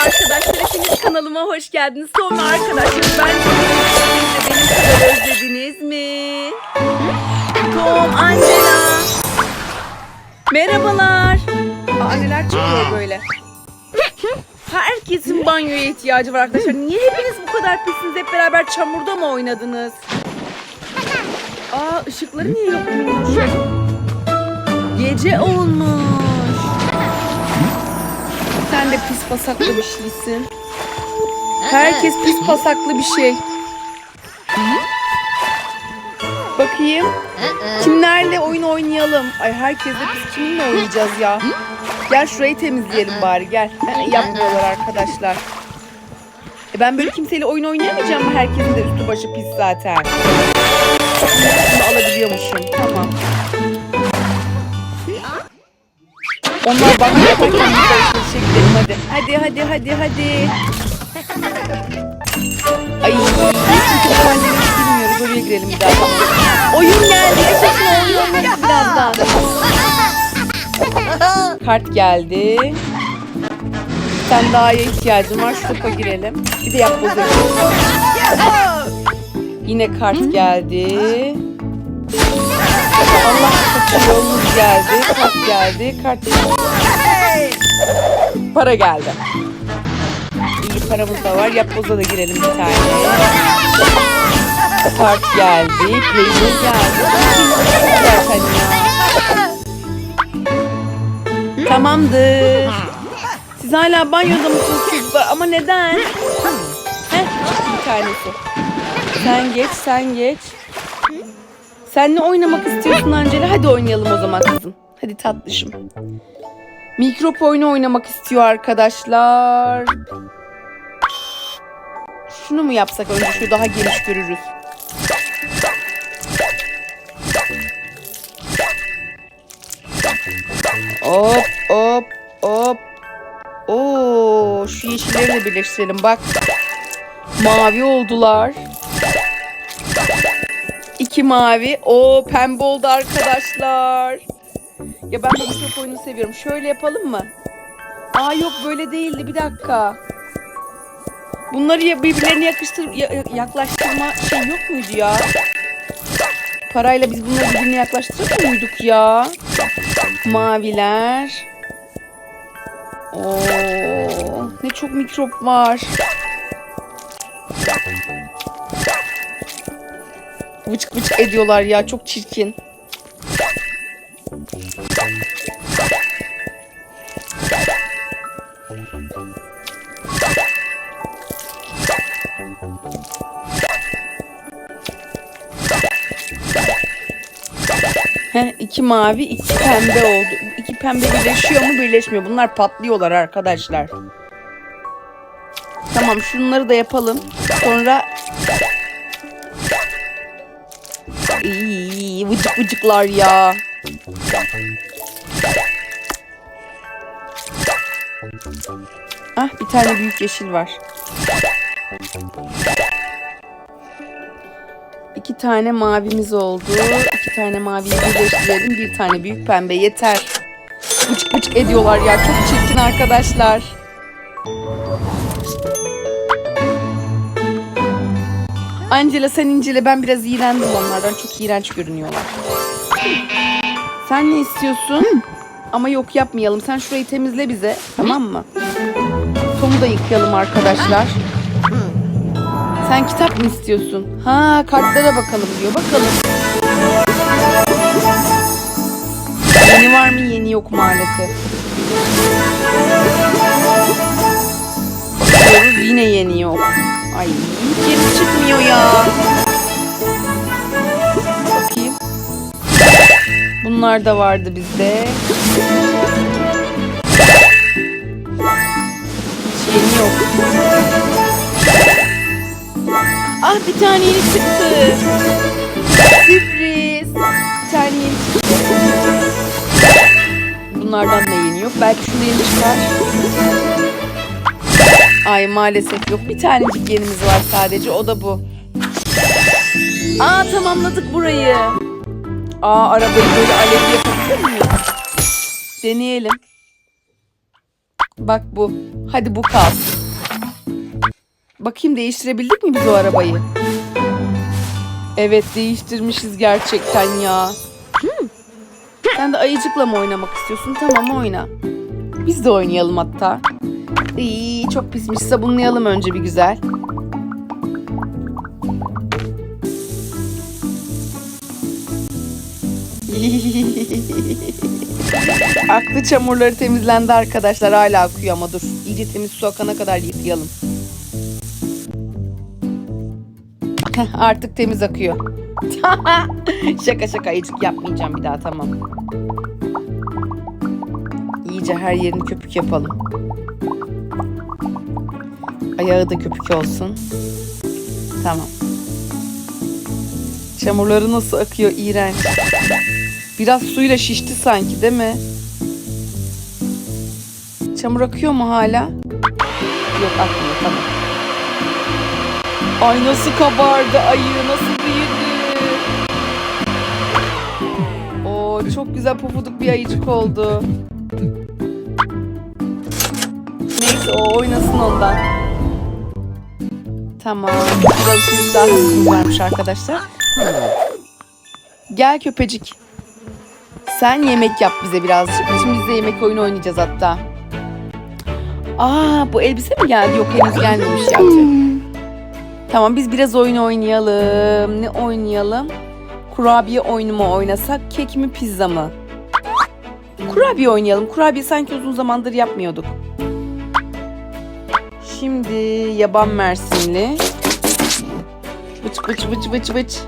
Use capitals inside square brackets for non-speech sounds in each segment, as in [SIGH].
arkadaşlar hepiniz kanalıma hoş geldiniz. Sonra arkadaşlar ben benim kadar özlediniz mi? Tom, Angela. Merhabalar. Aa, neler çıkıyor böyle? Herkesin banyoya ihtiyacı var arkadaşlar. Niye hepiniz bu kadar pisiniz? Hep beraber çamurda mı oynadınız? Aa ışıkları niye yokmuş? Gece olmuş. Sen de pis pasaklı bir şeysin. Herkes pis pasaklı bir şey. Bakayım. Kimlerle oyun oynayalım? Ay herkesle biz kiminle oynayacağız ya? Gel şurayı temizleyelim bari gel. Yapmıyorlar arkadaşlar. E ben böyle kimseyle oyun oynayamayacağım mı? Herkesin de üstü başı pis zaten. Bunu alabiliyormuşum. Tamam. Onlar bana yaparken alışverişe gidelim hadi. Hadi hadi hadi hadi. Ay bu annemi hiç bilmiyoruz. Oraya girelim bir daha. Oyun geldi. Yaşasın oyun birazdan. Kart geldi. Bir tane daha ihtiyacım var. Şu topa girelim. Bir de girelim. Yine kart geldi. Allah kaçıyor. Yolumuz geldi. Kart geldi. Kart geldi. Para geldi. İyi paramız da var. Yapboza da girelim bir tane. Kart geldi. Peynir geldi. Tamamdır. Siz hala banyoda mısınız çocuklar? Ama neden? Heh, bir tanesi. Sen geç, sen geç. Sen ne oynamak istiyorsun Angela? Hadi oynayalım o zaman kızım. Hadi tatlışım. Mikrop oyunu oynamak istiyor arkadaşlar. Şunu mu yapsak önce? Şu daha geniş görürüz. Hop hop hop. Oo, şu yeşilleri de birleştirelim bak. Mavi oldular. İki mavi. O pembe oldu arkadaşlar. Ya ben bu mikrop oyunu seviyorum. Şöyle yapalım mı? Aa yok böyle değildi. Bir dakika. Bunları ya birbirlerine yakıştır ya- yaklaştırma şey yok muydu ya? Parayla biz bunları birbirine yaklaştırır muyduk ya? Maviler. Oo, ne çok mikrop var. Vıcık vıcık ediyorlar ya çok çirkin. Heh, iki mavi, iki pembe oldu. İki pembe birleşiyor mu? Birleşmiyor. Bunlar patlıyorlar arkadaşlar. Tamam şunları da yapalım. Sonra İyi, vıcık vıcıklar ya. Ah bir tane büyük yeşil var. Tane mavimiz oldu. İki tane maviyi birleştirelim. Bir tane büyük pembe yeter. Vıcık vıcık ediyorlar ya. Çok çirkin arkadaşlar. Angela sen incele ben biraz iğrendim onlardan. Çok iğrenç görünüyorlar. Sen ne istiyorsun? Ama yok yapmayalım. Sen şurayı temizle bize. Tamam mı? Tom'u da yıkayalım arkadaşlar. Sen kitap mı istiyorsun? Ha kartlara bakalım diyor. Bakalım. Yeni var mı? Yeni yok maalesef. Bakıyoruz yine yeni yok. Ay yeni çıkmıyor ya. Bakayım. Bunlar da vardı bizde. Hiç yeni yok. Ah bir tane yeni çıktı. Sürpriz. Bir tane yeni çıktı. Bunlardan da yeni yok. Belki şunu yeni çıkar. Ay maalesef yok. Bir tanecik yenimiz var sadece. O da bu. Aa tamamladık burayı. Aa arabayı böyle alevli yapabilir miyiz? Deneyelim. Bak bu. Hadi bu kalsın. Bakayım değiştirebildik mi biz o arabayı? Evet değiştirmişiz gerçekten ya. Hmm. Sen de ayıcıkla mı oynamak istiyorsun? Tamam oyna. Biz de oynayalım hatta. İyi çok pismiş. Sabunlayalım önce bir güzel. [LAUGHS] Aklı çamurları temizlendi arkadaşlar. Hala akıyor ama dur. İyice temiz su akana kadar yıkayalım. [LAUGHS] Artık temiz akıyor. [LAUGHS] şaka şaka ayıcık yapmayacağım bir daha tamam. İyice her yerini köpük yapalım. Ayağı da köpük olsun. Tamam. Çamurları nasıl akıyor iğrenç. Biraz suyla şişti sanki değil mi? Çamur akıyor mu hala? Yok akmıyor tamam. Ay nasıl kabardı ayı nasıl büyüdü. Oo çok güzel pofuduk bir ayıcık oldu. Neyse o oynasın ondan. Tamam. Burada bir sürü daha varmış arkadaşlar. Gel köpecik. Sen yemek yap bize birazcık. Şimdi biz de yemek oyunu oynayacağız hatta. Aa bu elbise mi geldi? Yok henüz gelmemiş ya. Tamam biz biraz oyun oynayalım. Ne oynayalım? Kurabiye oyunu mu oynasak? Kek mi pizza mı? Kurabiye oynayalım. Kurabiye sanki uzun zamandır yapmıyorduk. Şimdi yaban mersinli. Bıç bıç bıç bıç bıç.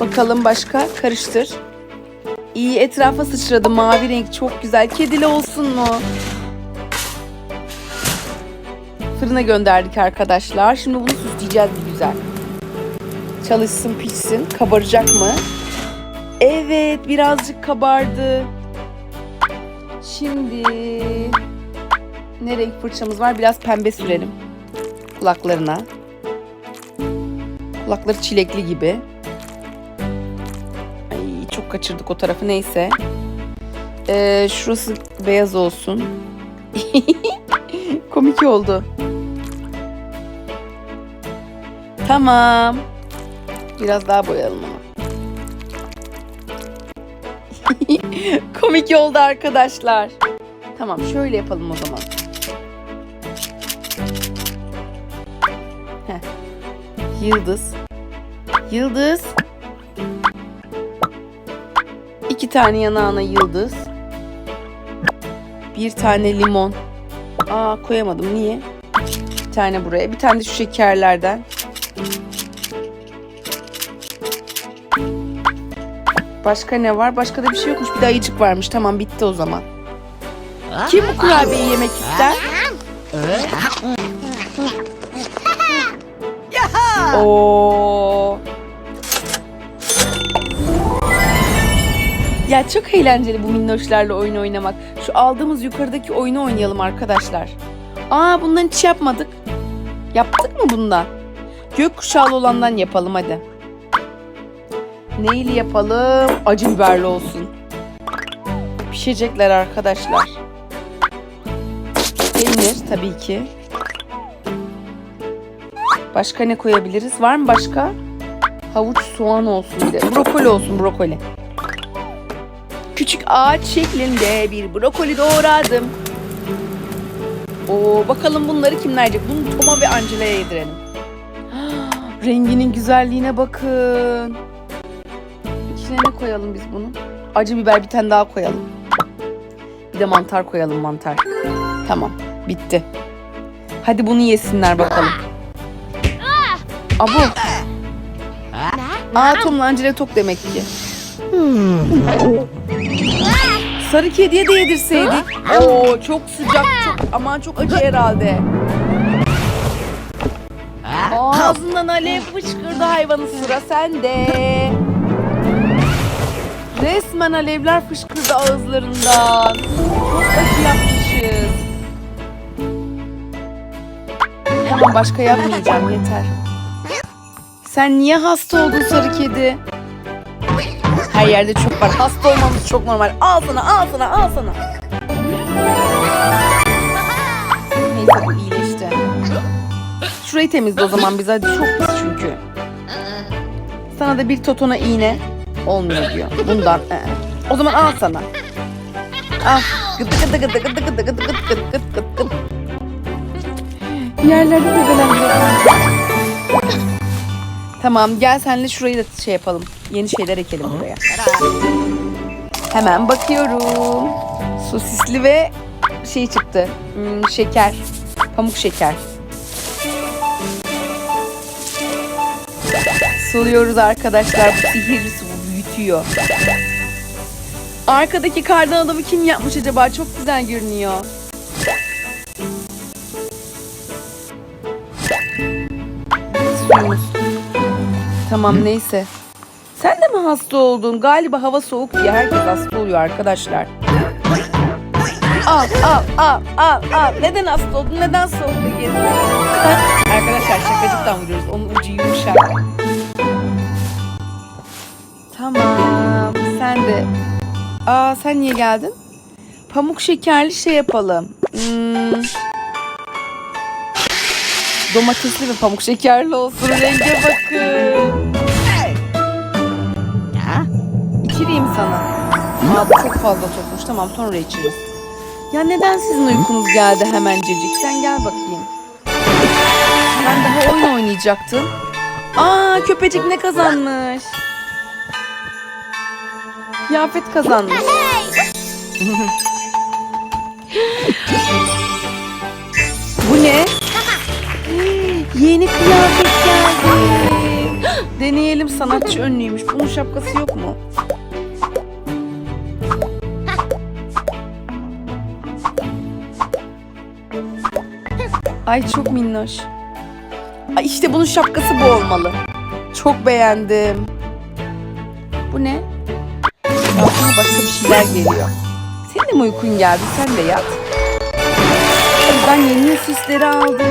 Bakalım başka karıştır. İyi etrafa sıçradı mavi renk çok güzel. Kedili olsun mu? Fırına gönderdik arkadaşlar. Şimdi bunu süsleyeceğiz güzel. Çalışsın pişsin. Kabaracak mı? Evet birazcık kabardı. Şimdi ne renk fırçamız var? Biraz pembe sürelim. Kulaklarına. Kulakları çilekli gibi. Ay çok kaçırdık o tarafı neyse. Ee, şurası beyaz olsun. [LAUGHS] Komik oldu. Tamam. Biraz daha boyayalım ama. [LAUGHS] Komik oldu arkadaşlar. Tamam şöyle yapalım o zaman. Heh. Yıldız. Yıldız. İki tane yanağına yıldız. Bir tane limon. Aa koyamadım. Niye? Bir tane buraya. Bir tane de şu şekerlerden. Başka ne var? Başka da bir şey yokmuş. Bir de ayıcık varmış. Tamam bitti o zaman. Kim bu kurabiyeyi yemek ister? Oo. Ya çok eğlenceli bu minnoşlarla oyun oynamak. Şu aldığımız yukarıdaki oyunu oynayalım arkadaşlar. Aa bundan hiç yapmadık. Yaptık mı bundan? Gökkuşağlı olandan yapalım hadi. Neyli yapalım? Acı biberli olsun. Pişecekler arkadaşlar. Peynir tabii ki. Başka ne koyabiliriz? Var mı başka? Havuç soğan olsun bir de. Brokoli olsun brokoli. Küçük ağaç şeklinde bir brokoli doğradım. Oo, bakalım bunları kimler yiyecek? Bunu Toma ve Angela'ya yedirelim. [GASPS] Renginin güzelliğine bakın. İçine ne koyalım biz bunu? Acı biber bir tane daha koyalım. Bir de mantar koyalım mantar. Tamam bitti. Hadi bunu yesinler bakalım. Abu. Aa Tom'la Angela demek ki. Sarı kediye de yedirseydik. Oo çok sıcak çok aman çok acı herhalde. Ağzından alev fışkırdı hayvanın sıra sende. Resmen alevler fışkırdı ağızlarından. Acı yapmışız. Tamam başka yapmayacağım yeter. Sen niye hasta oldun sarı kedi? Her yerde çok var. Hasta olmamız çok normal. Al sana, al sana, al sana. Neyse iyileşti. Şurayı temizle o zaman biz hadi çok pis çünkü. Sana da bir totona iğne olmuyor diyor. Bundan. ee. O zaman al sana. Al. Gıdı gıdı gıdı gıdı gıdı gıdı gıdı gıdı gıdı gıdı gıdı. Yerlerde debelenmiyor. Tamam gel senle şurayı da şey yapalım. Yeni şeyler ekelim buraya. Hemen bakıyorum. Sosisli ve şey çıktı. Hmm, şeker. Pamuk şeker. Suluyoruz arkadaşlar. Bu sihirli su büyütüyor. Arkadaki kardan adamı kim yapmış acaba? Çok güzel görünüyor. Tamam neyse. Sen de mi hasta oldun? Galiba hava soğuk diye herkes hasta oluyor arkadaşlar. Al al al al al. Neden hasta oldun? Neden soğukta gezdin? arkadaşlar şakacıktan vuruyoruz. Onun ucu yumuşak. Tamam. Sen de. Aa sen niye geldin? Pamuk şekerli şey yapalım. Hmm. Domatesli ve pamuk şekerli olsun. Renge bakın. İçireyim sana. Aa bu çok fazla topmuş. Tamam sonra içeriz. Ya neden sizin uykunuz geldi hemencecik? Sen gel bakayım. Ben daha oyun oynayacaktım. Aa köpecik ne kazanmış? Kıyafet kazanmış. Bu ne? Yeni kıyafet geldi. Deneyelim sanatçı önlüymüş. Bunun şapkası yok mu? Ay çok minnoş. Ay işte bunun şapkası bu olmalı. Çok beğendim. Bu ne? Başka bir şeyler geliyor. Senin de mi uykun geldi? Sen de yat. Buradan yeni süsleri aldık.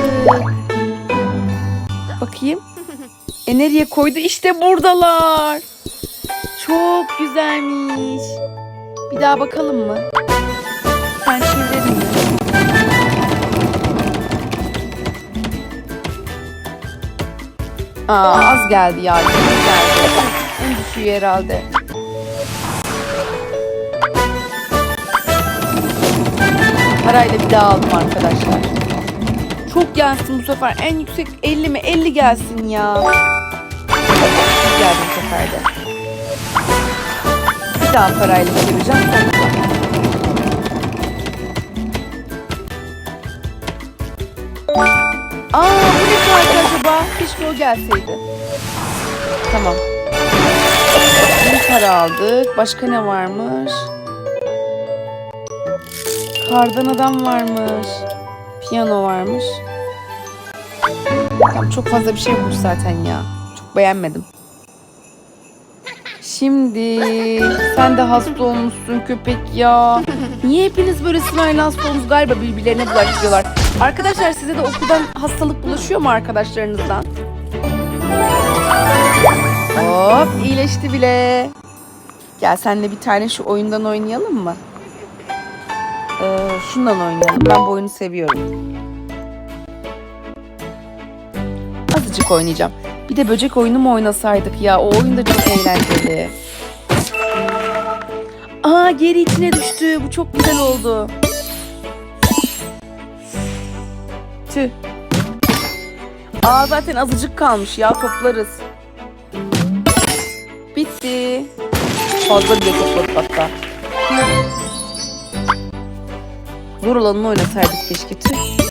Bakayım. E nereye koydu? İşte buradalar. Çok güzelmiş. Bir daha bakalım mı? Sen çevirelim mi? Aa az geldi ya. Az geldi. En düşüğü herhalde. Parayla bir daha aldım arkadaşlar. Çok gelsin bu sefer. En yüksek 50 mi? 50 gelsin ya. Geldi bu sefer de. Bir daha parayla çevireceğim. Sonra. Aa bu ne kartı acaba? Keşke o gelseydi. Tamam. Bir para aldık. Başka ne varmış? Kardan adam varmış. Piyano varmış. Tamam, çok fazla bir şey bulmuş zaten ya. Çok beğenmedim. Şimdi sen de hasta olmuşsun köpek ya. Niye hepiniz böyle sırayla hasta olmuş galiba birbirlerine bulaştırıyorlar. Arkadaşlar size de okuldan hastalık bulaşıyor mu arkadaşlarınızdan? Hop iyileşti bile. Gel senle bir tane şu oyundan oynayalım mı? Ee, şundan oynayalım. Ben bu oyunu seviyorum. Azıcık oynayacağım. Bir de böcek oyunu mu oynasaydık ya? O oyun da çok eğlenceli. Aa geri içine düştü. Bu çok güzel oldu. Tüh. Aa zaten azıcık kalmış ya toplarız. Bitti. Fazla bile topladık hatta. Zor olanını oynasaydık keşke. Tüh.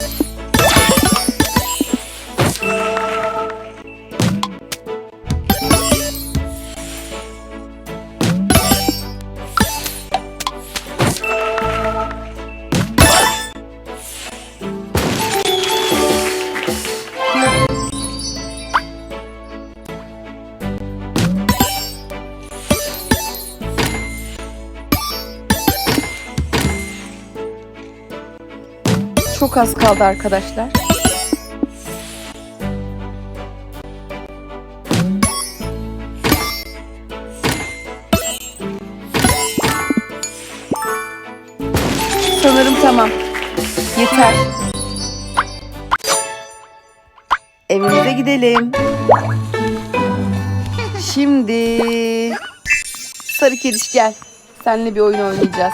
Çok az kaldı arkadaşlar. Sanırım tamam. Yeter. gidelim. Şimdi sarı kediş gel. Seninle bir oyun oynayacağız.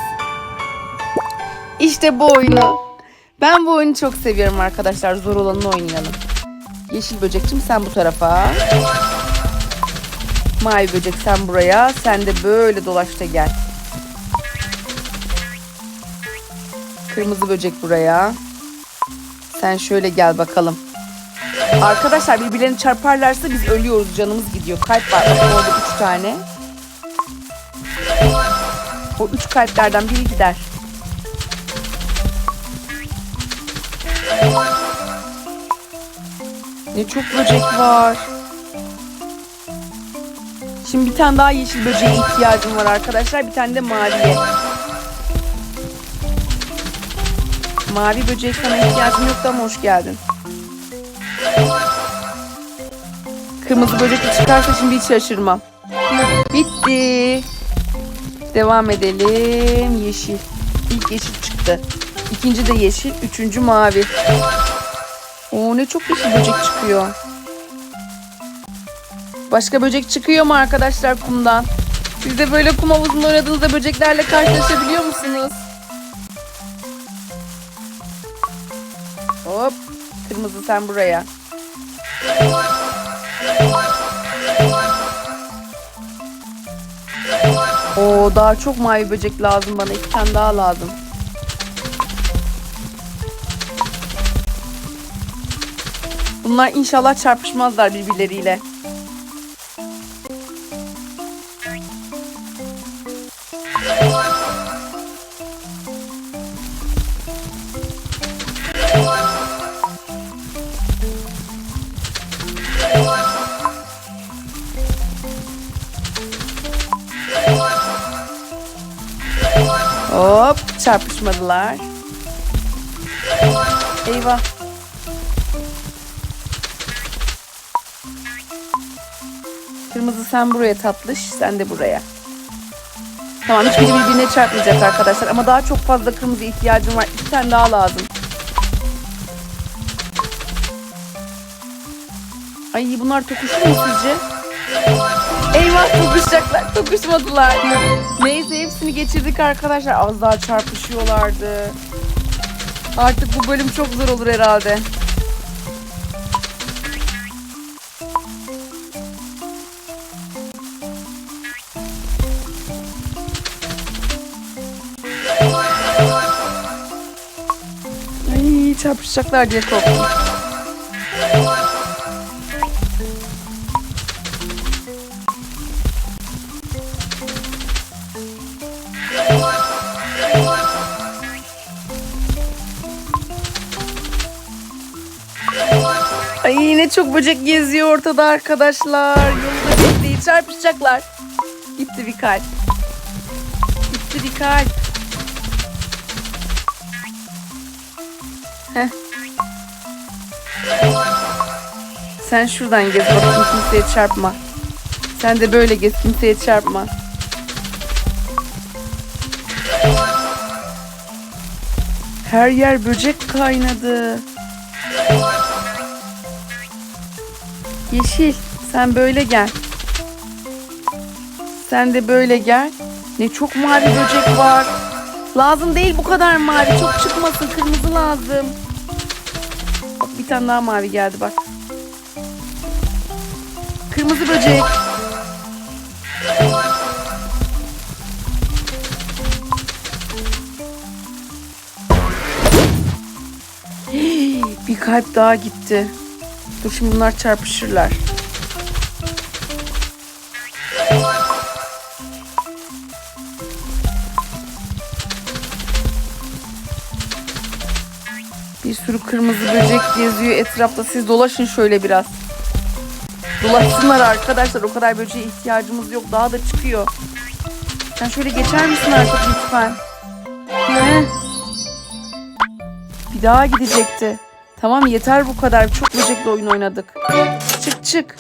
İşte bu oyunu. Ben bu oyunu çok seviyorum arkadaşlar. Zor olanını oynayalım. Yeşil böcekçim sen bu tarafa. Mavi böcek sen buraya. Sen de böyle dolaş da gel. Kırmızı böcek buraya. Sen şöyle gel bakalım. Arkadaşlar birbirlerini çarparlarsa biz ölüyoruz. Canımız gidiyor. Kalp var. Orada üç tane. O üç kalplerden biri gider. Ne çok böcek var. Şimdi bir tane daha yeşil böceğe ihtiyacım var arkadaşlar. Bir tane de maviye. Mavi böcek sana ihtiyacım yoktu ama hoş geldin. Kırmızı böcek çıkarsa şimdi hiç şaşırmam. Bitti. Devam edelim. Yeşil. İlk yeşil çıktı. İkinci de yeşil. Üçüncü mavi. Ne çok yeşil böcek çıkıyor. Başka böcek çıkıyor mu arkadaşlar kumdan? Siz de böyle kum havuzunda oynadığınızda böceklerle karşılaşabiliyor musunuz? Hop. Kırmızı sen buraya. Oo daha çok mavi böcek lazım bana. İki tane daha lazım. Bunlar inşallah çarpışmazlar birbirleriyle. Hop çarpışmadılar. Eyvah. Kırmızı sen buraya tatlış, sen de buraya. Tamam hiçbiri birbirine çarpmayacak arkadaşlar ama daha çok fazla kırmızı ihtiyacım var. İki tane daha lazım. Ay bunlar tokuşur mu sizce? Eyvah tokuşacaklar. Tokuşmadılar. Neyse hepsini geçirdik arkadaşlar. Az daha çarpışıyorlardı. Artık bu bölüm çok zor olur herhalde. Çarpışacaklar diye korktum. Ay yine çok böcek geziyor ortada arkadaşlar. Yolda değil çarpışacaklar. Gitti bir kalp. Gitti bir kalp. Sen şuradan gez bakayım kimseye çarpma. Sen de böyle gez kimseye çarpma. Her yer böcek kaynadı. Yeşil sen böyle gel. Sen de böyle gel. Ne çok mavi böcek var. Lazım değil bu kadar mavi. Çok çıkmasın. Kırmızı lazım. Bir tane daha mavi geldi bak. Kırmızı böcek. Bir kalp daha gitti. Dur şimdi bunlar çarpışırlar. Bir sürü kırmızı böcek geziyor etrafta. Siz dolaşın şöyle biraz. Dolaşsınlar arkadaşlar. O kadar böceğe ihtiyacımız yok. Daha da çıkıyor. Sen şöyle geçer misin artık lütfen? He? Bir daha gidecekti. Tamam yeter bu kadar. Çok böcekle oyun oynadık. Çık çık.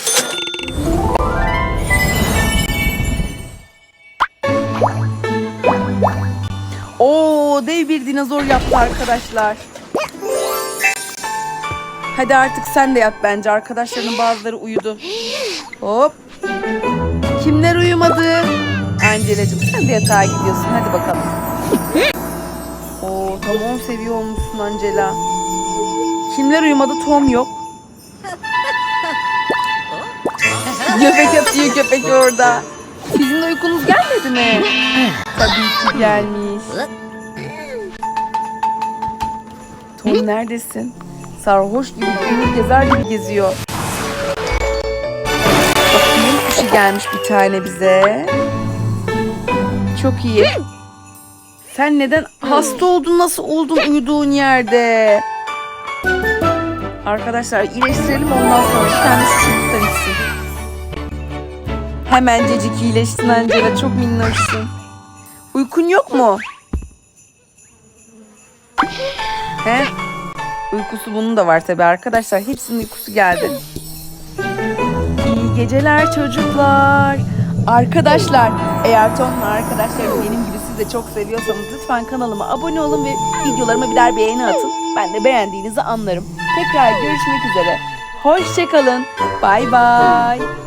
Oo dev bir dinozor yaptı arkadaşlar. Hadi artık sen de yat bence. Arkadaşlarının bazıları uyudu. Hop. Kimler uyumadı? Angela'cığım sen de yatağa gidiyorsun. Hadi bakalım. Oo tam 10 seviye olmuşsun Angela. Kimler uyumadı? Tom yok. Göbek atıyor köpek orada. Sizin uykunuz gelmedi mi? Tabii ki gelmiş. Tom neredesin? Sarhoş gibi, kumur gezer gibi geziyor. Bakayım kuşu gelmiş bir tane bize. Çok iyi. Sen neden hasta oldun? Nasıl oldun uyuduğun yerde? Arkadaşlar iyileştirelim ondan sonra bir tane şu çocuktan içsin. Hemencecik iyileştin Angela. Çok minnoşsun. Uykun yok mu? He? Uykusu bunun da var tabi arkadaşlar. Hepsinin uykusu geldi. İyi geceler çocuklar. Arkadaşlar eğer Tom'la arkadaşlarım benim gibi siz de çok seviyorsanız lütfen kanalıma abone olun ve videolarıma birer beğeni atın. Ben de beğendiğinizi anlarım. Tekrar görüşmek üzere. Hoşçakalın. Bay bay.